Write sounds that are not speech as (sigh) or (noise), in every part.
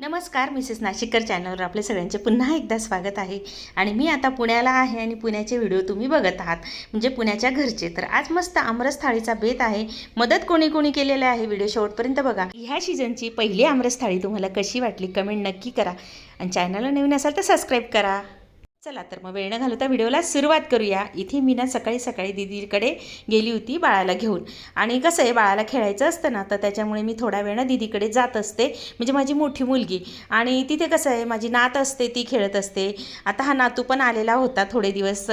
नमस्कार मिसेस नाशिककर चॅनलवर आपले सगळ्यांचे पुन्हा एकदा स्वागत आहे. आणि मी आता पुण्याला आहे आणि पुण्याचे व्हिडिओ तुम्ही बघत आहात म्हणजे पुण्याच्या घरचे. तर आज मस्त आमरस थाळीचा बेत आहे. मदत कोणी कोणी केलेलं आहे व्हिडिओ शेवटपर्यंत बघा. ह्या सीझनची पहिली आमरस थाळी तुम्हाला कशी वाटली कमेंट नक्की करा. आणि चॅनलला नवीन असाल तर सबस्क्राईब करा. चला तर मग वेळ न घालवता व्हिडिओला सुरुवात करूया. इथे मी ना सकाळी सकाळी दिदीकडे गेली होती बाळाला घेऊन. आणि कसं आहे बाळाला खेळायचं असतं ना तर त्याच्यामुळे मी थोड्या ना दिदीकडे जात असते. म्हणजे माझी मोठी मुलगी. आणि तिथे कसं आहे माझी नात असते ती खेळत असते. आता हा नातू पण आलेला होता थोडे दिवस.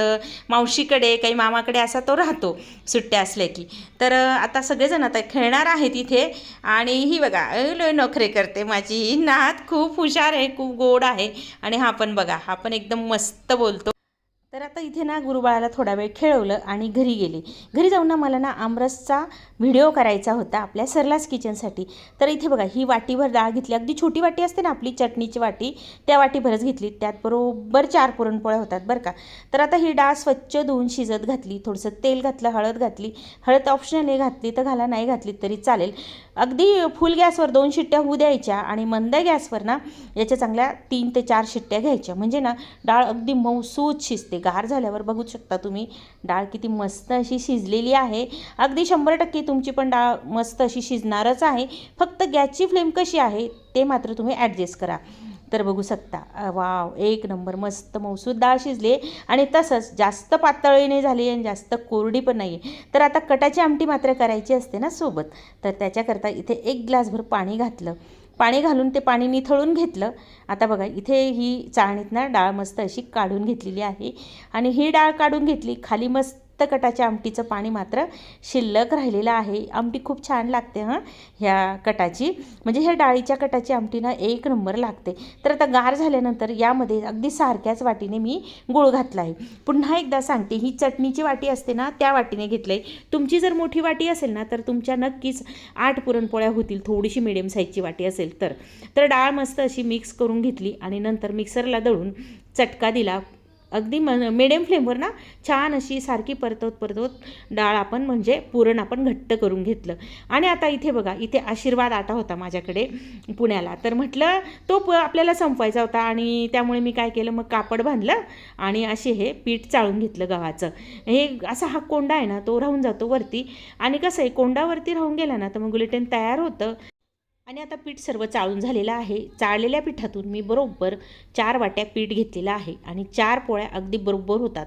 मावशीकडे काही मामाकडे असा तो राहतो सुट्ट्या असल्या की. तर आता सगळेजण आता खेळणार आहे तिथे आणि ही बघा अ, लय नखरे करते माझी. नात खूप हुशार आहे खूप गोड आहे. आणि हा पण बघा हा पण एकदम मस्त बोलतो. तर आता इथे ना गुरुबाळाला थोडा वेळ खेळवलं आणि घरी गेले. घरी जाऊन ना मला ना आमरसचा व्हिडिओ करायचा होता आपल्या सरलास किचनसाठी. तर इथे बघा ही वाटीभर डाळ घेतली. अगदी छोटी वाटी असते ना आपली चटणीची वाटी त्या वाटीभरच घेतली. त्यात बरोबर चार पुरणपोळ्या होतात बरं का. तर आता ही डाळ स्वच्छ धुवून शिजत घातली. थोडंसं तेल घातलं हळद घातली. हळद ऑप्शनल आहे घातली तर घाला नाही घातली तरी चालेल. अगदी फुल गॅसवर दोन शिट्ट्या होऊ द्यायच्या आणि मंद गॅसवर ना याच्या चांगल्या तीन ते चार शिट्ट्या घ्यायच्या. म्हणजे ना डाळ अगदी मौसूद शिजते. गार झाल्यावर बघू शकता तुम्ही. डाळ किती मस्त अशी शिजलेली आहे. अगदी शंभर टक्के तुमची पण डाळ मस्त अशी शिजणारच आहे. फक्त गॅसची फ्लेम कशी आहे ते मात्र तुम्ही ॲडजस्ट करा. तर बघू शकता. वाव एक नंबर मस्त मौसूद डाळ शिजली आणि तसंच जास्त पातळीने झाली आणि जास्त कोरडी पण नाही आहे तर आता कटाची आमटी मात्र करायची असते ना सोबत. तर त्याच्याकरता इथे एक ग्लासभर पाणी घातलं. पाणी घालून ते पाणी निथळून घेतलं. आता बघा इथे ही चाळणीतनं डाळ मस्त अशी काढून घेतलेली आहे. आणि ही डाळ काढून घेतली खाली मस्त कटाच्या आमटीचं पाणी मात्र शिल्लक राहिलेलं आहे. आमटी खूप छान लागते हां ह्या कटाची. म्हणजे ह्या डाळीच्या कटाची आमटी ना एक नंबर लागते. तर आता गार झाल्यानंतर यामध्ये अगदी सारख्याच वाटीने मी गुळ घातला आहे पुन्हा एकदा सांगते ही चटणीची वाटी असते ना त्या वाटीने घेतलं आहे तुमची जर मोठी वाटी असेल ना तर तुमच्या नक्कीच आठ पुरणपोळ्या होतील थोडीशी मिडियम साईजची वाटी असेल तर. तर डाळ मस्त अशी मिक्स करून घेतली आणि नंतर मिक्सरला दळून चटका दिला. अगदी म मिडियम फ्लेमवर ना छान अशी सारखी परतवत परतवत डाळ आपण म्हणजे पुरण आपण घट्ट करून घेतलं. आणि आता इथे बघा इथे आशीर्वाद आटा होता माझ्याकडे पुण्याला. तर म्हटलं तो प आपल्याला संपवायचा होता आणि त्यामुळे मी काय केलं मग कापड बांधलं आणि असे हे पीठ चाळून घेतलं गव्हाचं. हे असा हा कोंडा आहे ना तो राहून जातो वरती. आणि कसं आहे कोंडावरती राहून गेला ना तर मग गुलेटेन तयार होतं. आणि आता पीठ सर्व चाळून झालेलं आहे. चाळलेल्या पिठातून मी बरोबर चार वाट्या पीठ घेतलेलं आहे आणि चार पोळ्या अगदी बरोबर होतात.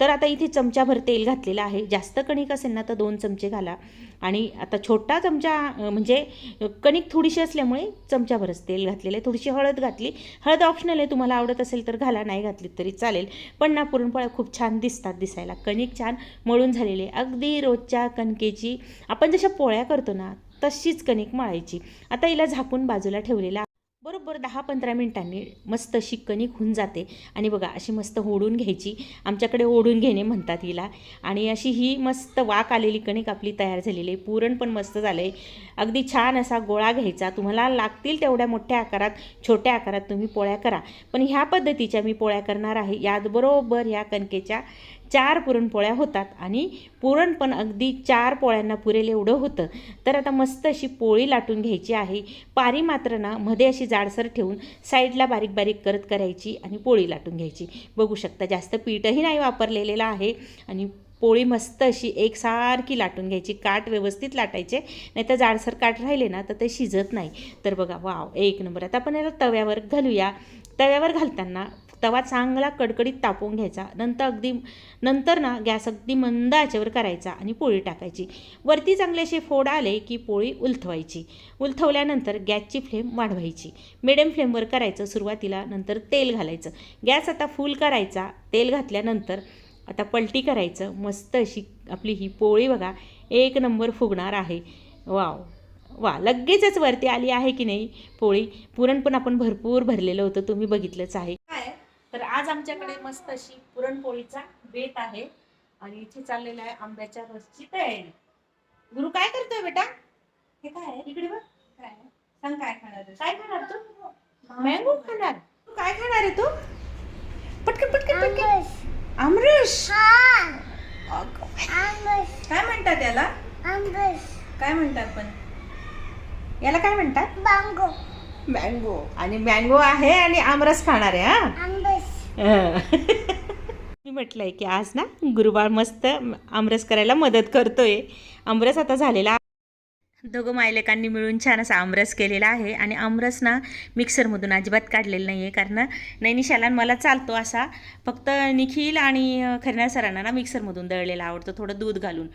तर आता इथे चमचाभर तेल घातलेलं आहे. जास्त कणिक असेल ना तर दोन चमचे घाला. आणि आता छोटा चमचा म्हणजे कणिक थोडीशी असल्यामुळे चमचाभरच तेल घातलेलं आहे. थोडीशी हळद घातली. हळद ऑप्शनल आहे. तुम्हाला आवडत असेल तर घाला. नाही घातली तरी चालेल. पण ना पुरणपोळ्या खूप छान दिसतात दिसायला. कणिक छान मळून झालेले अगदी रोजच्या कणकेची आपण जशा पोळ्या करतो ना तशीच कणिक मळायची. आता हिला झाकून बाजूला ठेवलेला. बरोबर दहा पंधरा मिनिटांनी मस्त अशी कणिक होऊन जाते. आणि बघा अशी मस्त ओढून घ्यायची. आमच्याकडे ओढून घेणे म्हणतात हिला. आणि अशी ही मस्त वाक आलेली कणिक आपली तयार झालेली आहे. पुरण पण मस्त झालं आहे अगदी छान असा गोळा घ्यायचा. तुम्हाला लागतील तेवढ्या मोठ्या आकारात छोट्या आकारात तुम्ही पोळ्या करा. पण ह्या पद्धतीच्या मी पोळ्या करणार आहे. यात बरोबर ह्या कणकेच्या चार पुरणपोळ्या होतात आणि पुरण पण अगदी चार पोळ्यांना पुरेल एवढं होतं. तर आता मस्त अशी पोळी लाटून घ्यायची आहे. पारी मात्र ना मध्ये अशी जाडसर ठेवून साईडला बारीक बारीक करत करायची आणि पोळी लाटून घ्यायची. बघू शकता जास्त पीठही नाही वापरलेलं आहे आणि पोळी मस्त अशी एकसारखी लाटून घ्यायची. काठ व्यवस्थित लाटायचे नाही तर जाडसर काठ राहिले ना तर ते शिजत नाही. तर बघा वाव एक नंबर. आता आपण याला तव्यावर घालूया. तव्यावर घालताना तवा चांगला कडकडीत तापवून घ्यायचा. नंतर अगदी नंतर ना गॅस अगदी मंद आचेवर करायचा आणि पोळी टाकायची. वरती चांगले असे फोड आले की पोळी उलथवायची. उलथवल्यानंतर गॅसची फ्लेम वाढवायची. मिडियम फ्लेमवर करायचं सुरुवातीला नंतर तेल घालायचं. गॅस आता फुल करायचा. तेल घातल्यानंतर आता पलटी करायचं. मस्त अशी आपली ही पोळी बघा एक नंबर फुगणार आहे. वाव. वा लगेचच वरती आली आहे की नाही पोळी? पुरण पण आपण भरपूर भरलेलं होतं तुम्ही बघितलंच आहे. काय? तर आज आमच्याकडे मस्त अशी पुरणपोळीचा बेत आहे आणि इथे चाललेला आहे आंब्याच्या रसची तयारी. गुरु काय करतोय बेटा? हे काय आहे? इकडे बघ. काय सांग काय खाणार? काय खाणार तू. मँगो खाणार. तू काय खाणार आहे तू? पटकन पटकन पटकन. आमरस. अगं, काय म्हणतात याला? काय म्हणतात पण? याला काय म्हणतात? मँगो. आणि मँगो आहे आणि आमरस खाणार आहे हा? (laughs) मी म्हटलंय की आज ना गुरुबाळ मस्त आमरस करायला मदत करतोय. आमरस आता झालेला दोघं मायलेकांनी मिळून छान असा आमरस केलेला आहे आणि आमरस ना मिक्सरमधून अजिबात काढलेलं नाही आहे कारण नैनिशाला मला चालतो असा. फक्त निखिल आणि खरण्या सरांना ना मिक्सरमधून दळलेला आवडतो थोडं दूध घालून.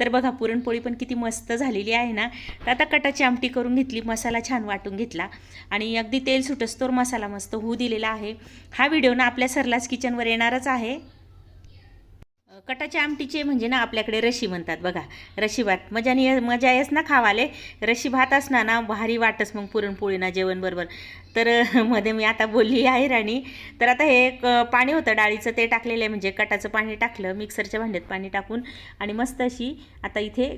तर बघा पुरणपोळी पण किती मस्त झालेली आहे ना. तर आता कटाची आमटी करून घेतली मसाला छान वाटून घेतला. आणि अगदी तेल सुटस्तोर मसाला मस्त होऊ दिलेला आहे. हा व्हिडिओ ना आपल्या सरलाच किचनवर येणारच आहे. कटाच्या आमटीचे म्हणजे ना आपल्याकडे रशी म्हणतात बघा. रशी भात. मजा मजा येस ना खावाले. रशी भात असणार ना भारी वाटच मग पुरणपोळी ना जेवण बरोबर. तर (laughs) मध्ये मी आता बोलली आहे राणी. तर आता हे एक, पाणी होतं डाळीचं ते टाकलेलं आहे. म्हणजे कटाचं पाणी टाकलं मिक्सरच्या भांड्यात पाणी टाकून. आणि मस्त अशी आता इथे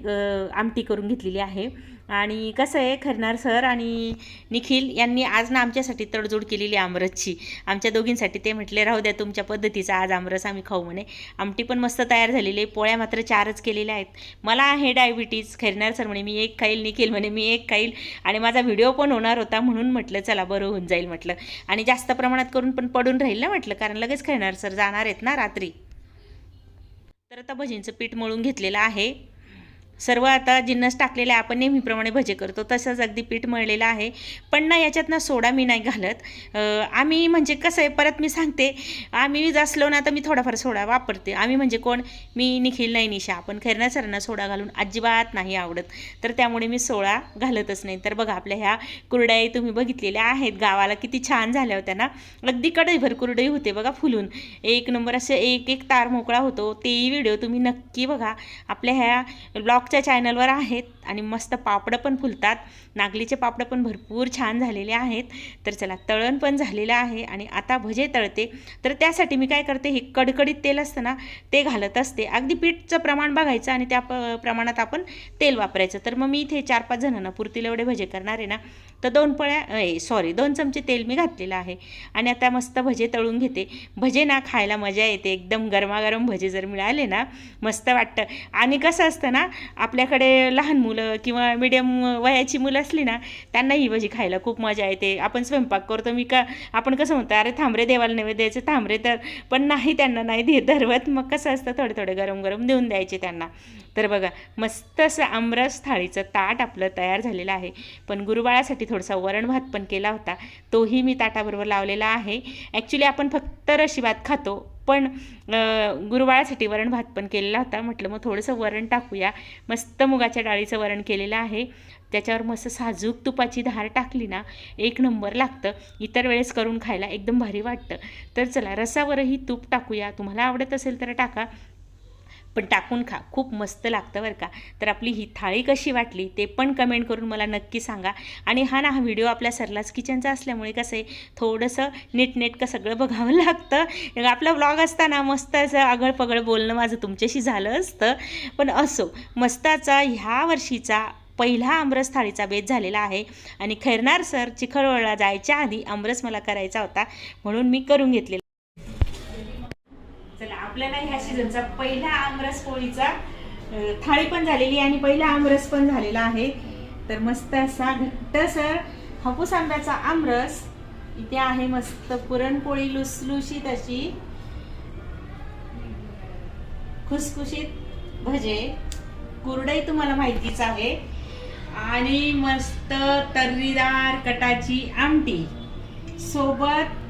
आमटी करून घेतलेली आहे. आणि कसं आहे खरनार सर आणि निखिल यांनी आज ना आमच्यासाठी तडजोड केलेली आहे आमरसची. आमच्या दोघींसाठी ते म्हटले राहू द्या तुमच्या पद्धतीचा आज आमरस आम्ही खाऊ म्हणे. आमटी पण मस्त तयार झालेले पोळ्या मात्र चारच केलेल्या आहेत. मला आहे डायबिटीज खैरनार सर म्हणे मी एक खाईल. निखिल म्हणे मी एक खाईल. आणि माझा व्हिडिओ पण होणार होता म्हणून म्हटलं चला बरं होऊन जाईल म्हटलं. आणि जास्त प्रमाणात करून पण पडून राहील ना म्हटलं कारण लगेच खैरनार सर जाणार आहेत ना रात्री. तर आता भजींचं पीठ मळून घेतलेलं आहे. सर्व आता जिन्नस टाकलेले आहे. आपण नेहमीप्रमाणे भजे करतो. तसंच अगदी पीठ मळलेलं आहे. पण ना याच्यात ना सोडा मी नाही घालत. आम्ही म्हणजे कसं आहे परत मी सांगते. आम्ही असलो ना तर मी थोडाफार सोडा वापरते. आम्ही म्हणजे कोण? मी निखिल नाही निशा आपण खैरना सरांना सोडा घालून अजिबात नाही आवडत. तर त्यामुळे मी सोडा घालतच नाही. तर बघा आपल्या ह्या कुरड्याही तुम्ही बघितलेल्या आहेत. गावाला किती छान झाल्या होत्या ना. अगदी कढईभर कुरडई होते बघा फुलून. एक नंबर असे एक एक तार मोकळा होतो. तेही व्हिडिओ तुम्ही नक्की बघा. आपल्या ह्या ब्लॉगच्या चॅनलवर आहेत आणि मस्त पापडं पण फुलतात. नागलीचे पापडं पण भरपूर छान झालेले आहेत. तर चला तळण पण झालेलं आहे आणि आता भजे तळते. तर त्यासाठी मी काय करते हे कडकडीत तेल असतं ना ते घालत असते. अगदी पीठचं प्रमाण बघायचं आणि त्या प प्रमाणात आपण तेल वापरायचं. तर मग मी इथे चार पाच जणांना पुरतील एवढे भजे करणार आहे ना तर दोन पळ्या सॉरी दोन चमचे तेल मी घातलेलं आहे. आणि आता मस्त भजे तळून घेते. भजे ना खायला मजा येते. एकदम गरमागरम भजे जर मिळाले ना मस्त वाटतं. आणि कसं असतं ना आपल्याकडे लहान मुलं किंवा मिडियम वयाची मुलं असली ना त्यांना ही भजी खायला खूप मजा येते. आपण स्वयंपाक करतो मी का आपण कसं म्हणतो अरे थांबरे देवाला नैवेद्य द्यायचं थांबरे तर. पण नाही त्यांना नाही दे धरवत मग कसं असतं थोडे थोडे गरम गरम देऊन द्यायचे त्यांना. तर बघा मस्त असं आमरस थाळीचं ताट आपलं तयार झालेलं आहे. पण गुरुबाळासाठी थोडासा वरण भात पण केला होता. तोही मी ताटाबरोबर लावलेला आहे. ॲक्च्युली आपण फक्त रशी भात खातो. पण गुरुवाळासाठी वरण भात पण केलेला होता. म्हटलं मग थोडंसं वरण टाकूया. मस्त मुगाच्या डाळीचं वरण केलेलं आहे. त्याच्यावर मस्त साजूक तुपाची धार टाकली ना एक नंबर लागतं. इतर वेळेस करून खायला एकदम भारी वाटतं. तर चला रसावरही तूप टाकूया. तुम्हाला आवडत असेल तर टाका. पण टाकून खा. खूप मस्त लागतं बरं का. तर आपली ही थाळी कशी वाटली ते पण कमेंट करून मला नक्की सांगा. आणि हा ना हा व्हिडिओ आपल्या सरलाच किचनचा असल्यामुळे कसं आहे थोडंसं नीटनेटकं सगळं बघावं (laughs) लागतं. आपला व्लॉग असताना मस्त असं आगळपगळ बोलणं माझं तुमच्याशी झालं असतं. पण असो मस्ताचा ह्या वर्षीचा पहिला आमरस थाळीचा बेत झालेला आहे. आणि खैरनार सर चिखलवळला जायच्या आधी आमरस मला करायचा होता. म्हणून मी करून घेतलेला आपल्याला ह्या सीझनचा पहिला आमरस पोळीचा थाळी पण झालेली आणि पहिला आमरस पण झालेला आहे. तर मस्त असा घट्टसर हापूस आंब्याचा आमरस. इथे आहे मस्त पुरणपोळी लुसलुशीत अशी. खुसखुशीत भजे. कुरडई तुम्हाला माहितीच आहे. आणि मस्त तर्रीदार कटाची आमटी. सोबत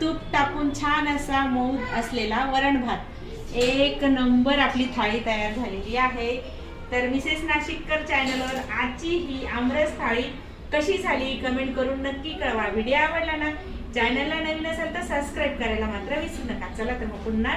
तूप टाकून छान असा मऊ असलेला वरण भात. एक नंबर आपली थाळी तयार झालेली आहे. तर मिसेस नाशिककर चॅनलवर आजची ही आमरस थाळी कशी झाली कमेंट करून नक्की कळवा. व्हिडिओ आवडला ना चॅनलला नवीन असेल तर सबस्क्राईब करायला मात्र विसरू नका. चला तर मग पुन्हा